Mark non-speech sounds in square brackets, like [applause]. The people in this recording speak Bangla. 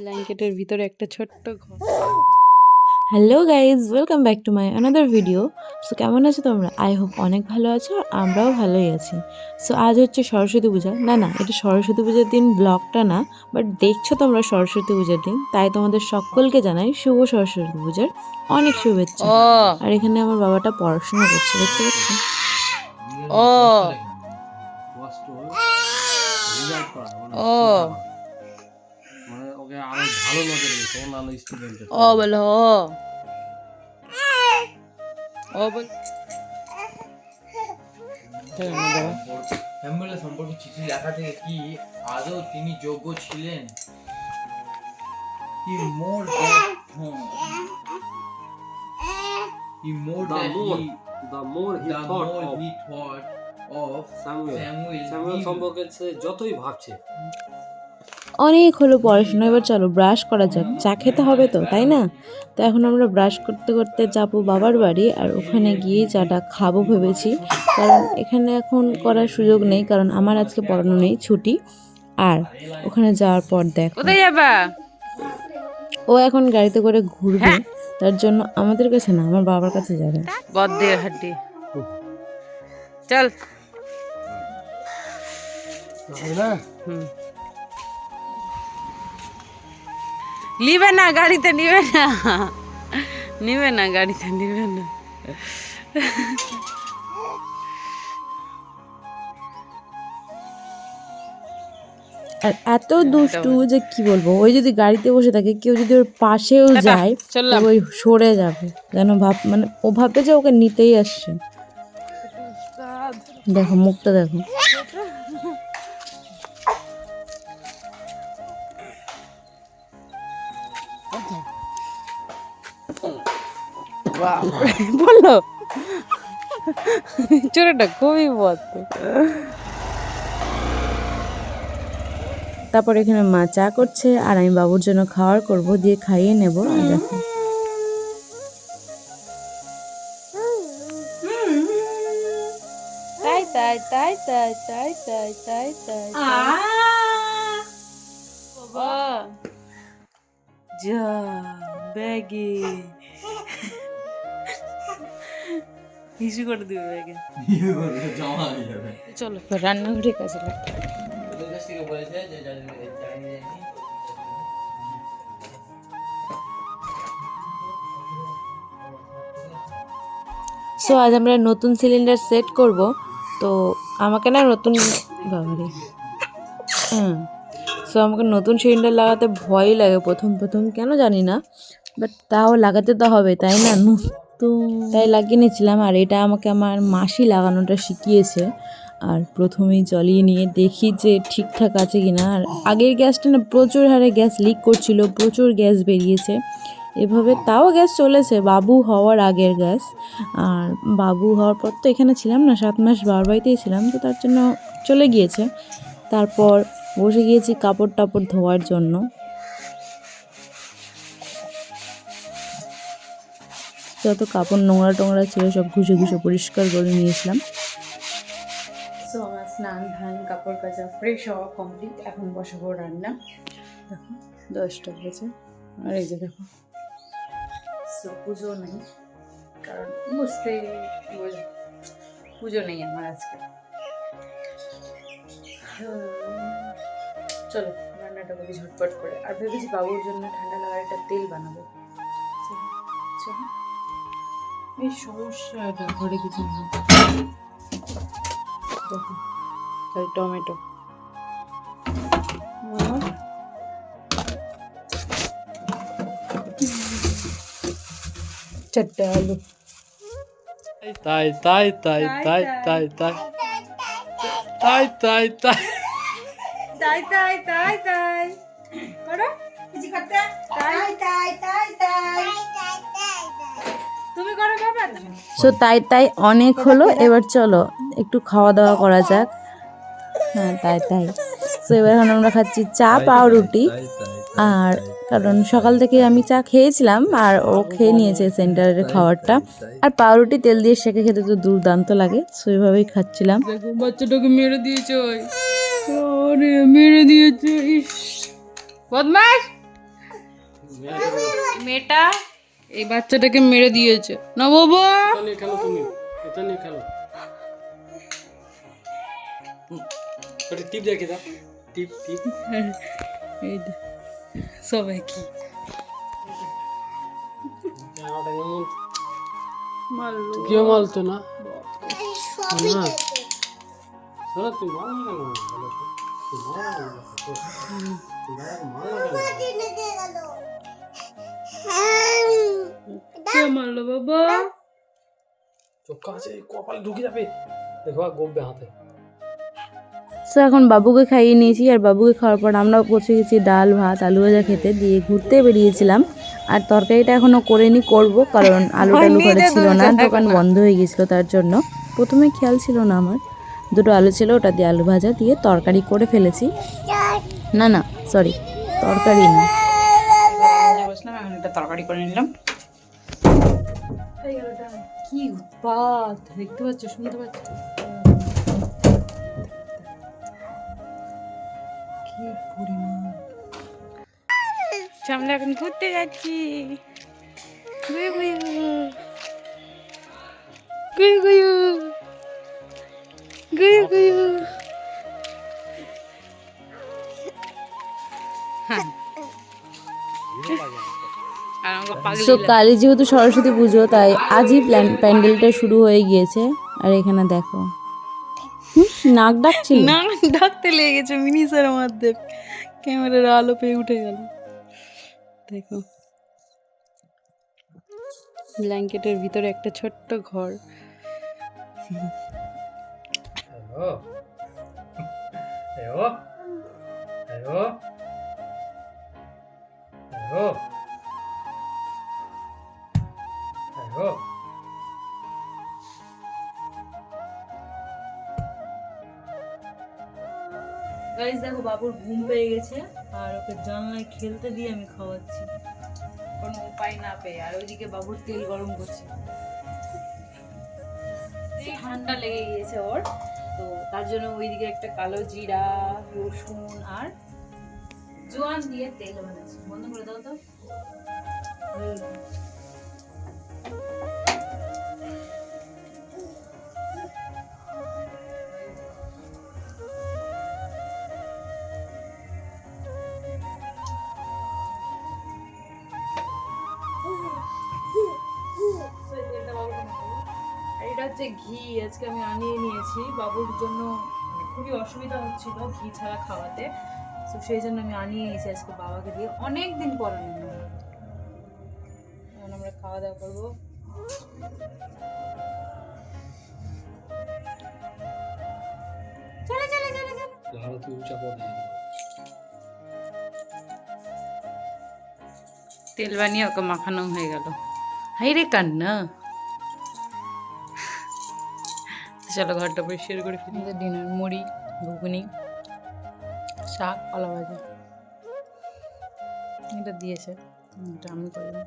ব্ল্যাঙ্কেটের ভিতরে একটা ছোট্ট ঘর। Hello guys welcome back to my another video so কেমন আছো তোমরা? আই হোপ অনেক ভালো আছো আর আমরাও ভালোই আছি। সো আজ হচ্ছে সরস্বতী পূজা। না না এটা সরস্বতী পূজার দিন ব্লগটা না বাট দেখছ তোমরা সরস্বতী পূজার দিন। তাই তোমাদের সকলকে জানাই শুভ সরস্বতী পূজার অনেক শুভেচ্ছা। আর এখানে আমার বাবাটা পড়াশোনা করছে দেখতে পাচ্ছি? ও। ও। মানে ভালো নজরে দিচ্ছে অন্যান্য স্টুডেন্টের ও বলো ও বল হ্যাম্বলের সম্পর্কে চিঠি লেখা থেকে কি আদৌ তিনি যোগ্য ছিলেন He more that home. He more The that more he, the more he the thought more of he thought of Samuel Samuel. he- সম্পর্কে সে যতই ভাবছে অনেক হলো পড়াশোনা এবার চলো ব্রাশ করা যাক। চা খেতে হবে তো তাই না? তো এখন আমরা ব্রাশ করতে করতে যাব বাবার বাড়ি আর ওখানে গিয়ে চাটা খাব ভেবেছি। কারণ এখানে এখন করার সুযোগ নেই কারণ আমার আজকে পড়ানো নেই ছুটি। আর ওখানে যাওয়ার পর দেখ। কোথায় যাবা? ও এখন গাড়িতে করে ঘুরবে তার জন্য আমাদের কাছে না আমার বাবার কাছে যাবে। বদ্দের হাড্ডি চল। হুম। নিবে না গাড়িতে নিবে না। নিবে না গাড়িতে নিবে না। আর এত দুষ্টু যে কি বলব ওই যদি গাড়িতে বসে থাকে কেউ যদি ওর পাশেও যায়। ওই সরে যাবে। যেন ভাব মানে ও ভাববে যে ওকে নিতেই আসছে। দেখো মুখটা দেখো। [laughs] বলল? চোরটা খুবই বদ তারপর এখানে মা চা করছে আর আমি বাবুর জন্য খাওয়ার করব দিয়ে খাইয়ে নেব। আর দেখো। তাই তাই তাই তাই তাই তাই তাই তাই বাবা। যা ব্যাগে। হিসু করে দিবে ব্যাগে। জমা হয়ে যাবে। চলো রান্নাঘরে কাজে বলেছে যে সো আজ আমরা নতুন সিলিন্ডার সেট করব। তো আমাকে না নতুন বাবারে। হ্যাঁ সো আমাকে নতুন সিলিন্ডার লাগাতে ভয়ই লাগে প্রথম প্রথম কেন জানি না। বাট তাও লাগাতে তো হবে তাই না? তাই লাগিয়ে নিয়েছিলাম আর এটা আমাকে আমার মাসি লাগানোটা শিখিয়েছে। আর প্রথমেই জ্বলিয়ে নিয়ে দেখি যে ঠিকঠাক আছে কিনা। আর আগের গ্যাসটা না প্রচুর হারে গ্যাস লিক করছিল, প্রচুর গ্যাস বেরিয়েছে। এভাবে তাও গ্যাস চলেছে, বাবু হওয়ার আগের গ্যাস। আর বাবু হওয়ার পর তো এখানে ছিলাম না, সাত মাস বাবার বাড়িতেই ছিলাম, তো তার জন্য চলে গিয়েছে। তারপর বসে গিয়েছি কাপড় টাপড় ধোয়ার জন্য। যত কাপড়, নোংরা টোংরা ছিল, সব ঘুষে ঘুষে পরিষ্কার করে নিয়েছিলাম সো আমার স্নান, ধান, কাপড় কাচা ফ্রেশ হওয়া কমপ্লিট এখন বসাবো রান্না। দেখো, দশটা বেজে। আর এই যে দেখো। সো পুজো নেই, কারণ বুঝতে বোঝো পুজো নেই আমার আজকে। চলো রান্নাটা করি ঝটপট করে। আর ভেবেছি বাবুর জন্য ঠান্ডা লাগার একটা তেল বানাবো। চলো। এই সমস্যা এটা ঘরে কিছু না। দেখো তাই টমেটো। চারটে আলু। তাই তাই তাই তাই তাই তাই। তাই তাই তাই। তাই তাই তাই তাই। করো কিছু করতে? তাই তাই তাই তাই। সো তাই তাই অনেক হলো। এবার চলো একটু খাওয়া দাওয়া করা যাক। হ্যাঁ তাই তাই। সো এবার এখন আমরা খাচ্ছি চা পাউরুটি। আর কারণ সকাল থেকে আমি চা খেয়েছিলাম আর ও খেয়ে নিয়েছে সেন্টারের খাবারটা। আর পাউরুটি তেল দিয়ে সেঁকে খেতে তো দুর্দান্ত লাগে। সো এভাবেই খাচ্ছিলাম। বাচ্চাটাকে মেরে দিয়েছে ওই। আরে মেরে দিয়েছে ইস। বদমাস মেয়েটা এই বাচ্চাটাকে মেরে দিয়েছে। না বাবা। খেলো তুমি। এটা নিয়ে খেলো। টিপ দেখে দাও। টিপ টিপ। এই সবাই কি জামাটা কেউ মালতো না? না। শোনো তুই মাল না কেন? বলো তো? তুই মাল না কেন? কে মারলো বাবা। চোখ আছে কপালে ঢুকে যাবে। দেখো গোববে হাতে। সো এখন বাবুকে খাইয়ে নিয়েছি আর বাবুকে খাওয়ার পর আমরাও পৌঁছে গেছি ডাল ভাত আলু ভাজা খেতে। দিয়ে ঘুরতে বেরিয়েছিলাম। আর তরকারিটা এখনও করিনি করব কারণ আলু টালু ঘরে ছিল না। দোকান বন্ধ হয়ে গেছিল তার জন্য। প্রথমে খেয়াল ছিল না আমার। দুটো আলু ছিল ওটা দিয়ে আলু ভাজা দিয়ে তরকারি করে ফেলেছি। না না সরি তরকারি না। বসলাম এখন একটা তরকারি করে নিলাম। কি উৎপাত! দেখতে পাচ্ছ শুনতে পাচ্ছ? কি পরিমাণ! আমরা এখন ঘুরতে যাচ্ছি। গুয়ু সো কালী যেহেতু সরস্বতী পুজো তাই আজই প্ল্যান প্যান্ডেলটা শুরু হয়ে গিয়েছে। আর এখানে দেখো। নাক ডাকছিল? না ডাকতে লেগে গেছে মিনি স্যার আমাদের। ক্যামেরার আলো পেয়ে উঠে গেল। দেখো। ব্ল্যাঙ্কেটের ভিতরে একটা ছোট্ট ঘর। Hello hello hello hello hello guys দেখো বাবুর ঘুম পেয়ে গেছে আর ওকে জানলায় খেলতে দিয়ে আমি খাওয়াচ্ছি। কোনো উপায় না পেয়ে, আর ওইদিকে বাবুর তেল গরম করছে। ঠান্ডা লেগে গিয়েছে ওর। তো তার জন্য ওইদিকে একটা কালো জিরা, রসুন আর জোয়ান দিয়ে তেল বানাচ্ছি। বন্ধ করে দাও তো। হচ্ছে ঘি আজকে আমি আনিয়ে নিয়েছি। বাবুর জন্য খুবই অসুবিধা হচ্ছিল ঘি ছাড়া খাওয়াতে। তো সেই জন্য আমি আনিয়ে নিয়েছি আজকে বাবাকে দিয়ে। অনেক দিন পর আনি এখন আমরা খাওয়া দাওয়া করব। চলে চলে চলে চলে। তেল বানিয়ে ওকে মাখানো হয়ে গেল। হাই রে কান্না। চলো ঘরটা পরিষ্কার করে ফেলি। ডিনার, মুড়ি, ঘুগনি, শাক কলা ভাজা এটা দিয়েছে। এটা আমি করলাম